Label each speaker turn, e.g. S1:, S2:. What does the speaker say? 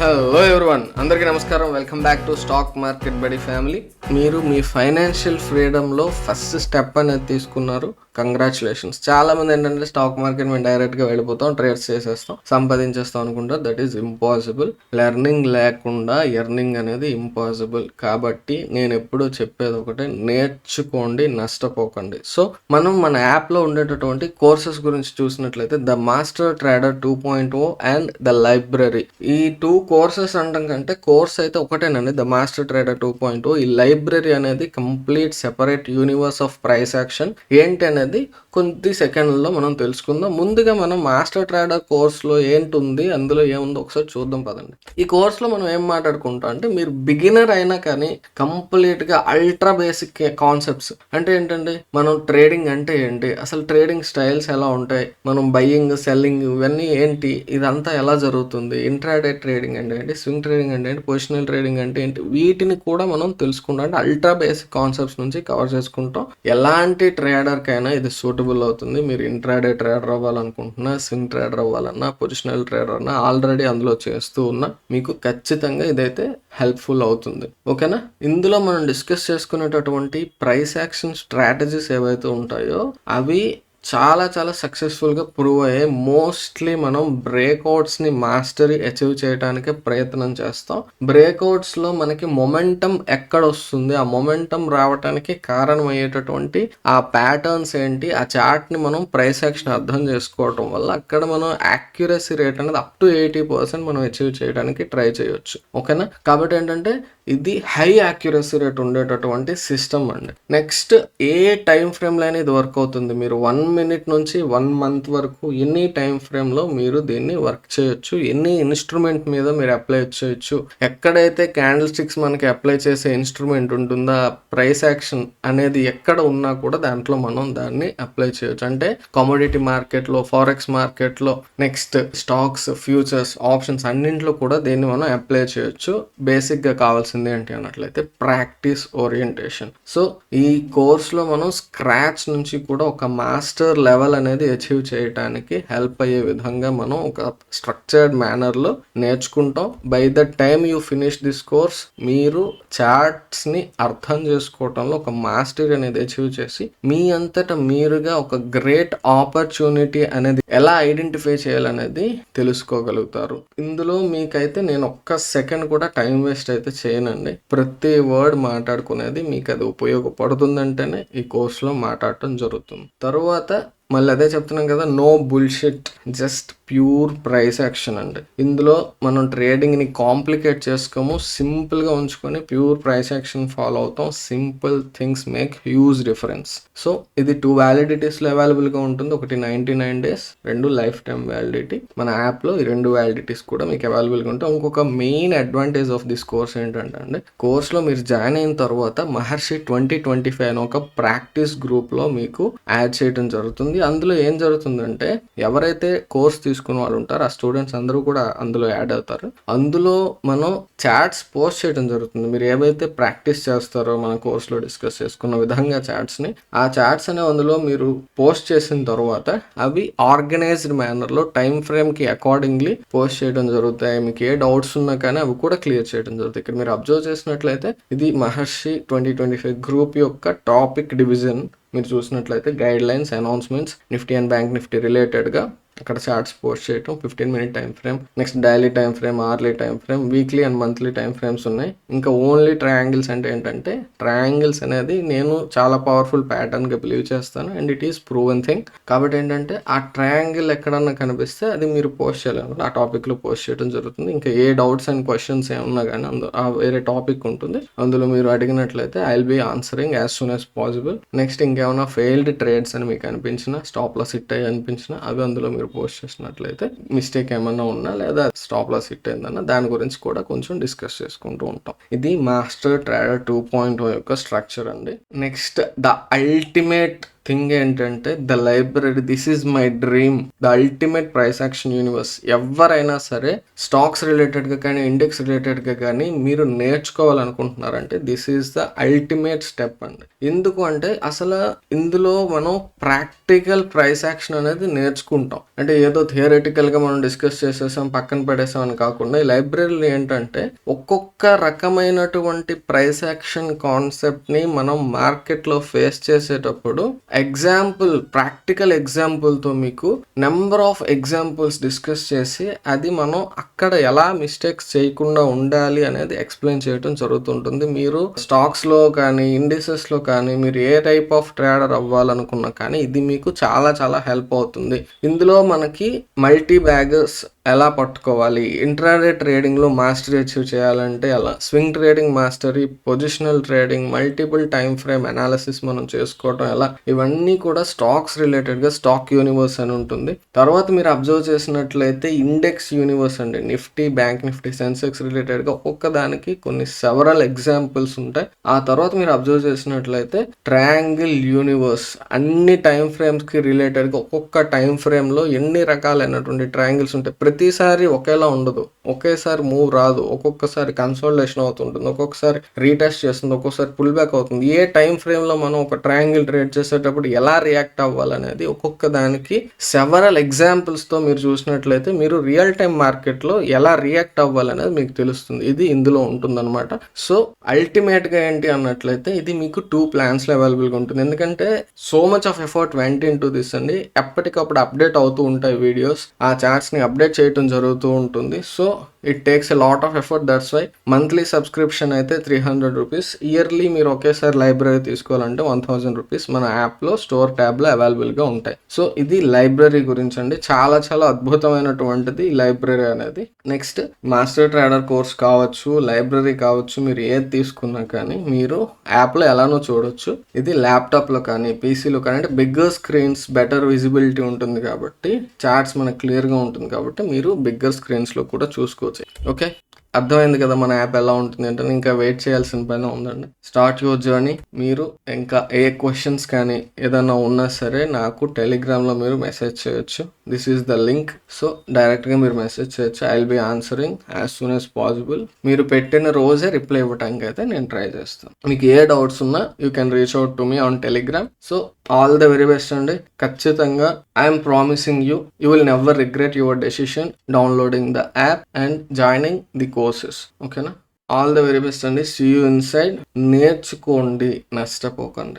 S1: Hello everyone అందరికీ నమస్కారం. Welcome back to stock market బడి ఫ్యామిలీ మీరు మీ ఫైనాన్షియల్ ఫ్రీడమ్లో ఫస్ట్ స్టెప్ అనేది తీసుకున్నారు. కంగ్రాచులేషన్స్. చాలా మంది ఏంటంటే స్టాక్ మార్కెట్ మేము డైరెక్ట్గా వెళ్ళిపోతాం ట్రేడ్స్ చేసేస్తాం సంపాదించేస్తాం అనుకుంటారు. దట్ ఈస్ ఇంపాసిబుల్ లెర్నింగ్ లేకుండా ఎర్నింగ్ అనేది ఇంపాసిబుల్ కాబట్టి నేను ఎప్పుడూ చెప్పేది ఒకటే నేర్చుకోండి నష్టపోకండి. సో మనం మన యాప్లో ఉండేటటువంటి కోర్సెస్ గురించి చూసినట్లయితే the master trader two point O and the library. ఈ టూ కోర్సెస్ అనడం కంటే కోర్స్ అయితే ఒకటేనండి. The master trader two point O. ఈ లైబ్రరీ లైబ్రరీ అనేది complete separate universe of price action. ఏంటి అనేది కొద్ది సెకండ్లో మనం తెలుసుకుందాం. ముందుగా మనం మాస్టర్ ట్రేడర్ కోర్స్లో ఏంటి ఉంది అందులో ఏముందో ఒకసారి చూద్దాం పదండి. ఈ కోర్స్లో మనం ఏం మాట్లాడుకుంటాం అంటే మీరు బిగినర్ అయినా కానీ కంప్లీట్గా అల్ట్రా బేసిక్ కాన్సెప్ట్స్ అంటే ఏంటండి మనం ట్రేడింగ్ అంటే ఏంటి అసలు ట్రేడింగ్ స్టైల్స్ ఎలా ఉంటాయి మనం బయ్యింగ్ సెల్లింగ్ ఇవన్నీ ఏంటి ఇదంతా ఎలా జరుగుతుంది ఇంట్రాడే ట్రేడింగ్ అంటే ఏంటి స్వింగ్ ట్రేడింగ్ అంటే ఏంటి పొజిషనల్ ట్రేడింగ్ అంటే ఏంటి వీటిని కూడా మనం తెలుసుకుంటాం అంటే అల్ట్రా బేసిక్ కాన్సెప్ట్స్ నుంచి కవర్ చేసుకుంటాం. ఎలాంటి ట్రేడర్కైనా ఇది సూటబుల్ అవుతుంది. మీరు ఇంట్రాడే ట్రేడర్ అవ్వాలనుకుంటున్నా స్వింగ్ ట్రేడర్ అవ్వాలన్నా పొజిషనల్ ట్రేడర్ అన్నా ఆల్రెడీ అందులో చేస్తూ ఉన్నా మీకు ఖచ్చితంగా ఇదైతే హెల్ప్ఫుల్ అవుతుంది. ఓకేనా ఇందులో మనం డిస్కస్ చేసుకునేటటువంటి ప్రైస్ యాక్షన్ స్ట్రాటజీస్ ఏవైతే ఉంటాయో అవి చాలా చాలా సక్సెస్ఫుల్గా ప్రూవ్ అయ్యాయి మోస్ట్లీ మనం బ్రేక్అవుట్స్ని మాస్టరీ అచీవ్ చేయడానికే ప్రయత్నం చేస్తాం. బ్రేక్అవుట్స్లో మనకి మొమెంటం ఎక్కడ వస్తుంది ఆ మొమెంటం రావడానికి కారణమయ్యేటటువంటి ఆ ప్యాటర్న్స్ ఏంటి? ఆ చార్ట్ని మనం ప్రైస్ యాక్షన్ అర్థం చేసుకోవటం వల్ల అక్కడ మనం యాక్యురసీ రేట్ అనేది అప్ టు ఎయిటీ పర్సెంట్ మనం అచీవ్ చేయడానికి ట్రై చేయొచ్చు. ఓకేనా? కాబట్టి ఏంటంటే ఇది హై యాక్యురసీ రేట్ ఉండేటటువంటి సిస్టమ్ అండి. నెక్స్ట్ ఏ టైం ఫ్రేమ్లో అయినా ఇది వర్క్ అవుతుంది? మీరు వన్ మినిట్ నుంచి వన్ మంత్ వరకు ఎన్ని టైం ఫ్రేమ్లో మీరు దీన్ని వర్క్ చేయొచ్చు. ఎన్ని ఇన్స్ట్రుమెంట్ మీద మీరు అప్లై చేయొచ్చు. ఎక్కడైతే క్యాండిల్ స్టిక్స్ మనకి అప్లై చేసే ఇన్స్ట్రుమెంట్ ఉంటుందో ప్రైస్ యాక్షన్ అనేది ఎక్కడ ఉన్నా కూడా దాంట్లో మనం దాన్ని అప్లై చేయొచ్చు. అంటే కమోడిటీ మార్కెట్లో ఫారెక్స్ మార్కెట్లో నెక్స్ట్ స్టాక్స్ ఫ్యూచర్స్ ఆప్షన్స్ అన్నింటిలో కూడా దీన్ని మనం అప్లై చేయొచ్చు. బేసిక్గా కావాల్సింది ఏంటి అన్నట్లయితే ప్రాక్టీస్ ఓరియంటేషన్ సో ఈ కోర్స్లో మనం స్క్రాచ్ నుంచి కూడా ఒక మాస్టర్ మాస్టర్ లెవెల్ అనేది అచీవ్ చేయటానికి హెల్ప్ అయ్యే విధంగా మనం ఒక స్ట్రక్చర్డ్ మేనర్లో నేర్చుకుంటాం. By the time you finish this course మీరు చార్ట్స్ని అర్థం చేసుకోవటంలో ఒక మాస్టర్ అనేది అచీవ్ చేసి మీ అంతటా మీరుగా ఒక గ్రేట్ ఆపర్చునిటీ అనేది ఎలా ఐడెంటిఫై చేయాలనేది తెలుసుకోగలుగుతారు. ఇందులో మీకైతే నేను ఒక్క సెకండ్ కూడా టైం వేస్ట్ అయితే చేయనండి. ప్రతి వర్డ్ మాట్లాడుకునేది మీకు అది ఉపయోగపడుతుందంటేనే ఈ కోర్సులో మాట్లాడటం జరుగుతుంది. తర్వాత మళ్ళీ అదే చెప్తున్నాం కదా no bullshit just pure price action అండి. ఇందులో మనం ట్రేడింగ్ని కాంప్లికేట్ చేసుకోము సింపుల్గా ఉంచుకొని ప్యూర్ ప్రైస్ యాక్షన్ ఫాలో అవుతాం simple things make huge difference. So ఇది టూ వ్యాలిడిటీస్లో అవైలబుల్గా ఉంటుంది ఒకటి నైంటీ నైన్ డేస్ రెండు లైఫ్ టైం వ్యాలిడిటీ. మన యాప్లో ఈ రెండు వ్యాలిడిటీస్ కూడా మీకు అవైలబుల్గా ఉంటాయి. ఇంకొక main advantage of this course ఏంటంటే అండి కోర్స్లో మీరు జాయిన్ అయిన తర్వాత మహర్షి ట్వంటీ ట్వంటీ ఫైవ్ అని ఒక ప్రాక్టీస్ గ్రూప్లో మీకు యాడ్ చేయడం జరుగుతుంది. అందులో ఏం జరుగుతుందంటే ఎవరైతే కోర్స్ తీసుకున్న వాళ్ళు ఉంటారు. ఆ స్టూడెంట్స్ అందరూ కూడా అందులో యాడ్ అవుతారు. అందులో మనం చాట్స్ పోస్ట్ చేయడం జరుగుతుంది. మీరు ఏవైతే ప్రాక్టీస్ చేస్తారో మన కోర్సులో డిస్కస్ చేసుకున్న విధంగా చాట్స్ని ఆ చాట్స్ అనే అందులో మీరు పోస్ట్ చేసిన తర్వాత అవి ఆర్గనైజ్డ్ మేనర్లో టైం ఫ్రేమ్కి అకార్డింగ్లీ పోస్ట్ చేయడం జరుగుతాయి. మీకు ఏ డౌట్స్ ఉన్నా కానీ అవి కూడా క్లియర్ చేయడం జరుగుతాయి. ఇక్కడ మీరు అబ్జర్వ్ చేసినట్లయితే ఇది Maharshi twenty twenty five group యొక్క టాపిక్ డివిజన్. మీరు చూసినట్లయితే guidelines announcements Nifty and bank Nifty రిలేటెడ్గా అక్కడ చార్ట్స్ పోస్ట్ చేయటం fifteen minute time frame next daily time frame hourly time frame weekly and monthly time frames ఉన్నాయి. ఇంకా only triangles అంటే ఏంటంటే ట్రయాంగిల్స్ అనేది నేను చాలా పవర్ఫుల్ ప్యాటర్న్గా బిలీవ్ చేస్తాను and it is proven thing కాబట్టి ఏంటంటే ఆ ట్రయాంగిల్ ఎక్కడన్నా కనిపిస్తే అది మీరు పోస్ట్ చేయాలి ఆ టాపిక్లో పోస్ట్ చేయడం జరుగుతుంది. ఇంకా ఏ డౌట్స్ అండ్ క్వశ్చన్స్ ఏమన్నా కానీ అందులో ఆ వేరే టాపిక్ ఉంటుంది. అందులో మీరు అడిగినట్లయితే I will be answering as soon as possible next ఇంకేమైనా ఫెయిల్డ్ ట్రేడ్స్ అని మీకు అనిపించిన స్టాప్ లాస్ హిట్ అయ్యి అనిపించిన అవి అందులో మీరు పోస్ట్ చేసినట్లయితే మిస్టేక్ ఏమన్నా ఉన్నా లేదా స్టాప్ లాస్ హిట్ అయిందన్నా దాని గురించి కూడా కొంచెం డిస్కస్ చేసుకుంటూ ఉంటాం. ఇది మాస్టర్ ట్రేడర్ టూ పాయింట్ యొక్క స్ట్రక్చర్ అండి. నెక్స్ట్ ద అల్టిమేట్ థింగ్ ఏంటంటే the library this is my dream. The ultimate price action universe. ఎవరైనా సరే స్టాక్స్ రిలేటెడ్గా కానీ ఇండెక్స్ రిలేటెడ్గా కానీ మీరు నేర్చుకోవాలనుకుంటున్నారంటే this is the ultimate step అండి. ఎందుకు అంటే అసలు ఇందులో మనం ప్రాక్టికల్ ప్రైస్ యాక్షన్ అనేది నేర్చుకుంటాం. అంటే ఏదో థియరటికల్గా మనం డిస్కస్ చేసేసాం పక్కన పడేసాం అని కాకుండా ఈ లైబ్రరీలో ఏంటంటే ఒక్కొక్క రకమైనటువంటి ప్రైస్ యాక్షన్ కాన్సెప్ట్ని మనం మార్కెట్లో ఫేస్ చేసేటప్పుడు ఎగ్జాంపుల్ ప్రాక్టికల్ ఎగ్జాంపుల్తో మీకు నెంబర్ ఆఫ్ ఎగ్జాంపుల్స్ డిస్కస్ చేసి అది మనం అక్కడ ఎలా మిస్టేక్స్ చేయకుండా ఉండాలి అనేది ఎక్స్ప్లెయిన్ చేయడం జరుగుతుంటుంది. మీరు స్టాక్స్లో కానీ ఇండిసెస్లో కానీ మీరు ఏ టైప్ ఆఫ్ ట్రేడర్ అవ్వాలనుకున్నా కానీ ఇది మీకు చాలా చాలా హెల్ప్ అవుతుంది. ఇందులో మనకి మల్టీ బ్యాగర్స్ ఎలా పట్టుకోవాలి? ఇంట్రాడే ట్రేడింగ్లో మాస్టరీ అచీవ్ చేయాలంటే ఎలా? Swing trading mastery positional trading multiple time frame analysis మనం చేసుకోవటం ఎలా? ఇవన్నీ కూడా స్టాక్స్ రిలేటెడ్గా స్టాక్ యూనివర్స్ అని ఉంటుంది. తర్వాత మీరు అబ్జర్వ్ చేసినట్లయితే ఇండెక్స్ యూనివర్స్ అండి. నిఫ్టీ బ్యాంక్ నిఫ్టీ సెన్సెక్స్ రిలేటెడ్గా ఒక్కొక్క దానికి కొన్ని సెవరల్ ఎగ్జాంపుల్స్ ఉంటాయి. ఆ తర్వాత మీరు అబ్జర్వ్ చేసినట్లయితే ట్రయాంగిల్ యూనివర్స్ అన్ని టైం ఫ్రేమ్స్కి రిలేటెడ్గా ఒక్కొక్క టైం ఫ్రేమ్లో ఎన్ని రకాలైనటువంటి ట్రయాంగిల్స్ ఉంటాయి. ప్రతిసారి ఒకేలా ఉండదు. ఒకేసారి మూవ్ రాదు. ఒక్కొక్కసారి కన్సల్టేషన్ అవుతుంటుంది. ఒక్కొక్కసారి రీటెస్ట్ చేస్తుంది. ఒక్కొక్కసారి పుల్ బ్యాక్ అవుతుంది. ఏ టైం ఫ్రేమ్లో మనం ఒక ట్రయాంగిల్ ట్రేడ్ చేసేటప్పుడు ఎలా రియాక్ట్ అవ్వాలనేది ఒక్కొక్క దానికి సెవరల్ ఎగ్జాంపుల్స్తో మీరు చూసినట్లయితే మీరు రియల్ టైం మార్కెట్లో ఎలా రియాక్ట్ అవ్వాలనేది మీకు తెలుస్తుంది. ఇది ఇందులో ఉంటుందన్నమాట. సో అల్టిమేట్గా ఏంటి అన్నట్లయితే ఇది మీకు టూ ప్లాన్స్లో అవైలబుల్గా ఉంటుంది. ఎందుకంటే so much of effort went into this అండి. ఎప్పటికప్పుడు అప్డేట్ అవుతూ ఉంటాయి వీడియోస్ ఆ చార్ట్స్ని అప్డేట్ చేయటం జరుగుతూ ఉంటుంది. So it takes a lot of effort that's why monthly subscription అయితే త్రీ హండ్రెడ్ రూపీస్ ఇయర్లీ మీరు ఒకేసారి లైబ్రరీ తీసుకోవాలంటే వన్ థౌసండ్ రూపీస్ మన యాప్లో స్టోర్ ట్యాబ్లో అవైలబుల్గా ఉంటాయి. సో ఇది లైబ్రరీ గురించి అండి చాలా చాలా అద్భుతమైనటువంటిది లైబ్రరీ అనేది. నెక్స్ట్ మాస్టర్ ట్రేడర్ కోర్స్ కావచ్చు లైబ్రరీ కావచ్చు మీరు ఏది తీసుకున్నా కానీ మీరు యాప్లో ఎలానో చూడొచ్చు. ఇది ల్యాప్టాప్లో కానీ పీసీలో కానీ అంటే బిగ్గర్ స్క్రీన్స్ బెటర్ విజిబిలిటీ ఉంటుంది కాబట్టి చార్ట్స్ మనకు క్లియర్గా ఉంటుంది కాబట్టి మీరు బిగ్గర్ స్క్రీన్స్లో కూడా చూసుకోవచ్చు. ఓకే అర్థమైంది కదా మన యాప్ ఎలా ఉంటుంది అంటే ఇంకా వెయిట్ చేయాల్సిన పని ఉందండి. స్టార్ట్ యువర్ జర్నీ మీరు ఇంకా ఏ క్వశ్చన్స్ కానీ ఏదైనా ఉన్నా సరే నాకు టెలిగ్రామ్లో మీరు మెసేజ్ చేయొచ్చు. This is the link so డైరెక్ట్గా మీరు మెసేజ్ చేయొచ్చు. I will be answering as soon as possible మీరు పెట్టిన రోజే రిప్లై ఇవ్వడానికి అయితే నేను ట్రై చేస్తాను. మీకు ఏ డౌట్స్ ఉన్నా you can reach out to me on Telegram so all the very best అండి. ఖచ్చితంగా I'm promising you you will never regret your decision downloading the app and joining the courses. ఓకేనా? All the very best అండి. See you inside నేర్చుకోండి. నష్టపోకండి.